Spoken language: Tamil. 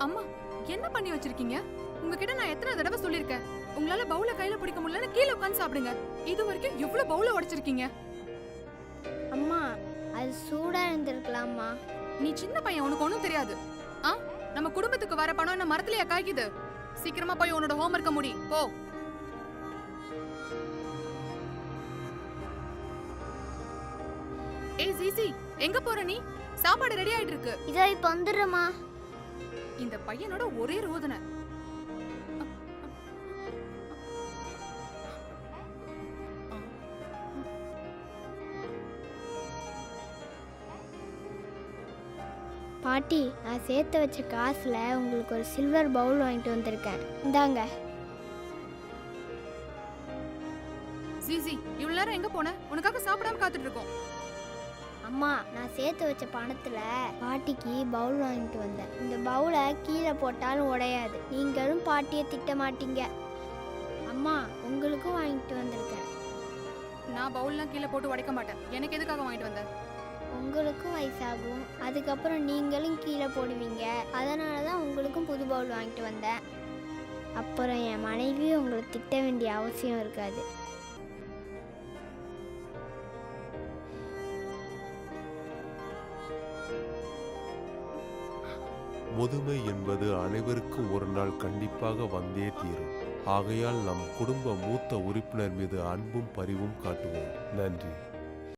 வச்சிருக்கீங்க? உங்ககிட்ட நான் எத்தனை தடவை சொல்லிருக்கேன் உங்களால பவுல கையில பிடிக்க முடியலன்னு கீழே உட்காந்து சாப்பிடுங்க. இது வரைக்கும் எவ்வளவு பவுல உடைச்சிருக்கீங்க. அம்மா அது சூடா இருந்திருக்கலாமா நீ சின்ன பையன் உனக்கு ஒண்ணும் தெரியாது. ஆ? நம்ம குடும்பத்துக்கு வர பணம் என்ன மரத்துலயா காய்க்குது? சீக்கிரமா போய் உன்னோட ஹோம்ஒர்க்க முடி. போ. ஏய் ஜிசி எங்க போற நீ? சாப்பாடு ரெடி ஆயிட்டு இருக்கு. இதோ இப்ப வந்துடுறேம்மா. இந்த பையனோட ஒரே ரோதனை. பாட்டி நான் சேர்த்து வச்ச காசுல உங்களுக்கு ஒரு சில்வர் பவுல் வாங்கிட்டு வந்திருக்கேன். இந்தாங்க. ஜிசி இவ்வளவு நேரம் எங்க போன? உனக்காக சாப்பிடாம காத்துட்டு இருக்கோம். அம்மா நான் சேர்த்து வச்ச பணத்துல பாட்டிக்கு பவுல் வாங்கிட்டு வந்தேன். இந்த பவுலை கீழே போட்டாலும் உடையாது. நீங்களும் பாட்டியை திட்ட மாட்டீங்க. அம்மா உங்களுக்கும் வாங்கிட்டு வந்திருக்கேன். நான் பவுல்லாம் கீழே போட்டு உடைக்க மாட்டேன். எனக்கு எதுக்காக வாங்கிட்டு வந்த? உங்களுக்கும் வயசாகும். அதுக்கப்புறம் நீங்களும் கீழே போடுவீங்க. அதனால தான் உங்களுக்கும் புது பவுல் வாங்கிட்டு வந்தேன். அப்புறம் என் மனைவி உங்களை திட்ட வேண்டிய அவசியம் இருக்காது. முதுமை என்பது அனைவருக்கும் ஒரு நாள் கண்டிப்பாக வந்தே தீரும். ஆகையால் நம் குடும்ப மூத்த உறுப்பினர் மீது அன்பும் பரிவும் காட்டுவோம். நன்றி.